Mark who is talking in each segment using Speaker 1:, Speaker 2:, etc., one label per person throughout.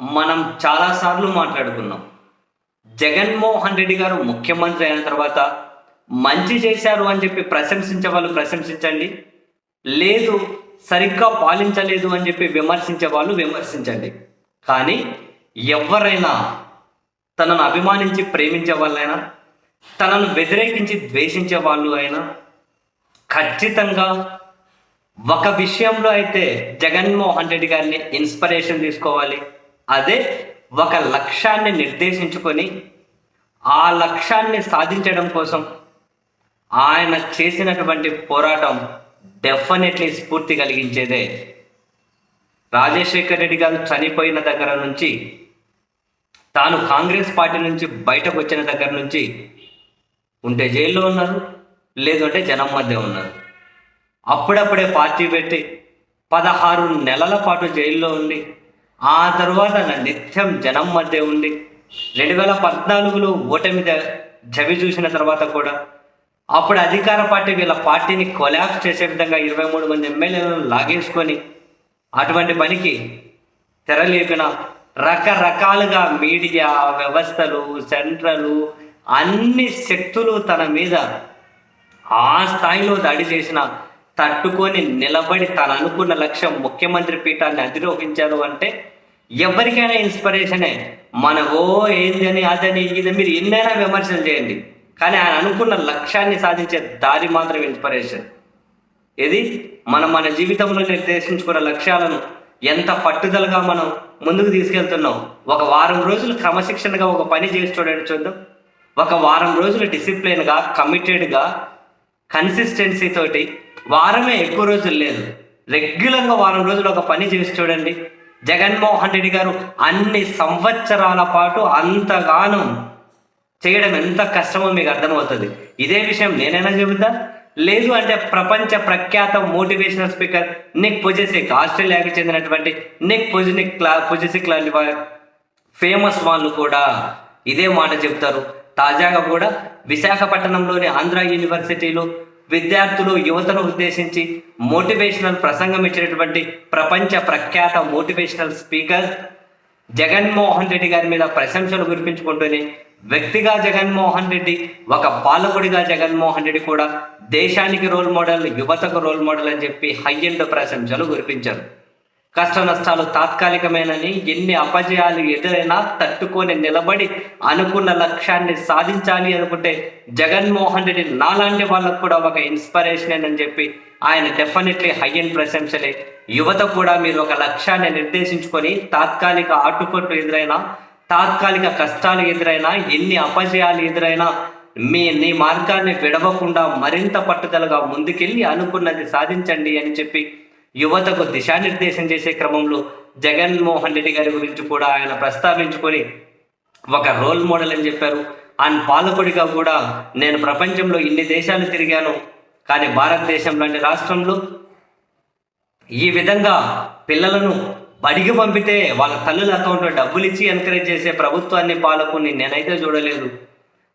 Speaker 1: మనం చాలాసార్లు మాట్లాడుకున్నాం. జగన్మోహన్ రెడ్డి గారు ముఖ్యమంత్రి అయిన తర్వాత మంచి చేశారు అని చెప్పి ప్రశంసించే వాళ్ళు ప్రశంసించండి. లేదు సరిగ్గా పాలించలేదు అని చెప్పి విమర్శించే వాళ్ళు విమర్శించండి. కానీ ఎవరైనా తనను అభిమానించి ప్రేమించే వాళ్ళైనా తనను వ్యతిరేకించి ద్వేషించే వాళ్ళు అయినా ఖచ్చితంగా ఒక విషయంలో అయితే జగన్మోహన్ రెడ్డి గారిని ఇన్స్పిరేషన్ తీసుకోవాలి. అదే ఒక లక్ష్యాన్ని నిర్దేశించుకొని ఆ లక్ష్యాన్ని సాధించడం కోసం ఆయన చేసినటువంటి పోరాటం డెఫినెట్లీ స్ఫూర్తి కలిగించేదే. రాజశేఖర్ రెడ్డి గారు చనిపోయిన దగ్గర నుంచి తాను కాంగ్రెస్ పార్టీ నుంచి బయటకు వచ్చిన దగ్గర నుంచి ఉంటే జైల్లో ఉన్నారు లేదంటే జనం మధ్య ఉన్నారు. అప్పుడప్పుడే పార్టీ పెట్టి పదహారు నెలల పాటు జైల్లో ఉండి ఆ తర్వాత నా నిత్యం జనం మధ్య ఉండి రెండు వేల పద్నాలుగులో ఓటమి ద- చవి చూసిన తర్వాత కూడా అప్పుడు అధికార పార్టీ వీళ్ళ పార్టీని కొలాప్స్ చేసే విధంగా ఇరవై మూడు మంది ఎమ్మెల్యేలను లాగేసుకొని అటువంటి పనికి తెరలేపిన రకరకాలుగా మీడియా వ్యవస్థలు సెంట్రలు అన్ని శక్తులు తన మీద ఆ స్థాయిలో దాడి చేసిన తట్టుకొని నిలబడి తను అనుకున్న లక్ష్యం ముఖ్యమంత్రి పీఠాన్ని అధిరోహించారు అంటే ఎవరికైనా ఇన్స్పిరేషనే మన ఓ ఏందని అదని ఇది మీరు ఎన్నైనా విమర్శలు చేయండి. కానీ ఆయన అనుకున్న లక్ష్యాన్ని సాధించే దారి మాత్రం ఇన్స్పిరేషన్ ఇది మనం మన జీవితంలో నిర్దేశించుకున్న లక్ష్యాలను ఎంత పట్టుదలగా మనం ముందుకు తీసుకెళ్తున్నాం. ఒక వారం రోజులు క్రమశిక్షణగా ఒక పని చేసి చూడండి చూద్దాం. ఒక వారం రోజులు డిసిప్లిన్గా కమిటెడ్గా కన్సిస్టెన్సీ తోటి వారమే ఎక్కువ రోజులు లేదు. రెగ్యులర్గా వారం రోజులు ఒక పని చేసి చూడండి జగన్మోహన్ రెడ్డి గారు అన్ని సంవత్సరాల పాటు అంతగానం చేయడం ఎంత కష్టమో మీకు అర్థమవుతుంది. ఇదే విషయం నేనైనా చెబుతా. లేదు అంటే ప్రపంచ ప్రఖ్యాత మోటివేషనల్ స్పీకర్ నిక్ పొజెసిక్ ఆస్ట్రేలియాకి చెందినటువంటి నిక్ పొజినిక్ క్లా పొజెసిక్ లాంటి ఫేమస్ వాళ్ళు కూడా ఇదే మాట చెప్తారు. తాజాగా కూడా విశాఖపట్నంలోని ఆంధ్ర యూనివర్సిటీలో విద్యార్థులు యువతను ఉద్దేశించి మోటివేషనల్ ప్రసంగం ఇచ్చినటువంటి ప్రపంచ ప్రఖ్యాత మోటివేషనల్ స్పీకర్ జగన్మోహన్ రెడ్డి గారి మీద ప్రశంసలు కురిపించుకుంటూనే వ్యక్తిగా జగన్మోహన్ రెడ్డి ఒక పాలకుడిగా జగన్మోహన్ రెడ్డి కూడా దేశానికి రోల్ మోడల్ యువతకు రోల్ మోడల్ అని చెప్పి హై ఎండ్ ప్రశంసలు కురిపించారు. కష్ట నష్టాలు తాత్కాలికమేనని ఎన్ని అపజయాలు ఎదురైనా తట్టుకొని నిలబడి అనుకున్న లక్ష్యాన్ని సాధించాలి అనుకుంటే జగన్మోహన్ రెడ్డి నాలాంటి వాళ్ళకు కూడా ఒక ఇన్స్పిరేషన్ అని చెప్పి ఆయన డెఫినెట్లీ హై అండ్ ప్రశంసలే యువత కూడా మీరు ఒక లక్ష్యాన్ని నిర్దేశించుకొని తాత్కాలిక ఆటుపోట్లు ఎదురైనా తాత్కాలిక కష్టాలు ఎదురైనా ఎన్ని అపజయాలు ఎదురైనా మీ నీ మార్గాన్ని విడవకుండా మరింత పట్టుదలగా ముందుకెళ్ళి అనుకున్నది సాధించండి అని చెప్పి యువతకు దిశానిర్దేశం చేసే క్రమంలో జగన్మోహన్ రెడ్డి గారి గురించి కూడా ఆయన ప్రస్తావించుకొని ఒక రోల్ మోడల్ అని చెప్పారు. అండ్ పాలకుడిగా కూడా నేను ప్రపంచంలో ఇన్ని దేశాలు తిరిగాను. కానీ భారతదేశం లాంటి రాష్ట్రంలో ఈ విధంగా పిల్లలను బడికి పంపితే వాళ్ళ తల్లుల అకౌంట్లో డబ్బులు ఇచ్చి ఎంకరేజ్ చేసే ప్రభుత్వాన్ని పాలకుని నేనైతే చూడలేదు.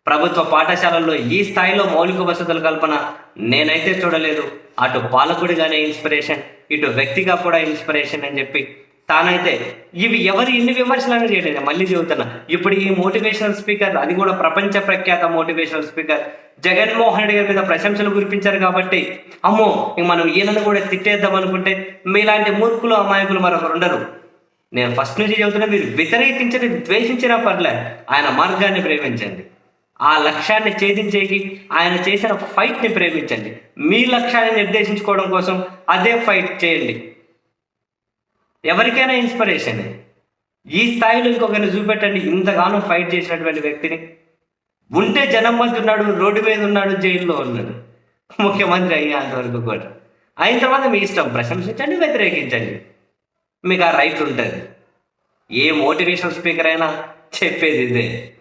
Speaker 1: ప్రభుత్వ పాఠశాలల్లో ఈ స్థాయిలో మౌలిక వసతుల కల్పన నేనైతే చూడలేదు. అటు పాలకుడిగానే ఇన్స్పిరేషన్ ఇటు వ్యక్తిగా కూడా ఇన్స్పిరేషన్ అని చెప్పి తానైతే ఇవి ఎవరు ఎన్ని విమర్శలను చేయలేదు. మళ్ళీ చెబుతున్నా. ఇప్పుడు ఈ మోటివేషనల్ స్పీకర్ అది కూడా ప్రపంచ ప్రఖ్యాత మోటివేషనల్ స్పీకర్ జగన్మోహన్ రెడ్డి గారి మీద ప్రశంసలు కురిపించారు కాబట్టి అమ్మో ఇంక మనం ఈయనను కూడా తిట్టేద్దాం అనుకుంటే మీలాంటి మూర్ఖులు అమాయకులు మరొకరు ఉండరు. నేను ఫస్ట్ నుంచి చెబుతున్నా మీరు వ్యతిరేకించని ద్వేషించినా పర్లే ఆయన మార్గాన్ని ప్రేమించండి. ఆ లక్ష్యాన్ని ఛేదించేకి ఆయన చేసిన ఫైట్ని ప్రేమించండి. మీ లక్ష్యాన్ని నిర్దేశించుకోవడం కోసం అదే ఫైట్ చేయండి. ఎవరికైనా ఇన్స్పిరేషన్. ఈ స్థాయిలో ఇంకొకరిని చూపెట్టండి. ఇంతగానో ఫైట్ చేసినటువంటి వ్యక్తిని. ఉంటే జనం మధ్య ఉన్నాడు రోడ్డు మీద ఉన్నాడు జైల్లో ఉన్నాడు. ముఖ్యమంత్రి అయ్యేంత కూడా. అయిన తర్వాత మీ ఇష్టం ప్రశంసించండి వ్యతిరేకించండి. మీకు ఆ రైట్ ఉంటుంది. ఏ మోటివేషనల్ స్పీకర్ అయినా చెప్పేది ఇదే.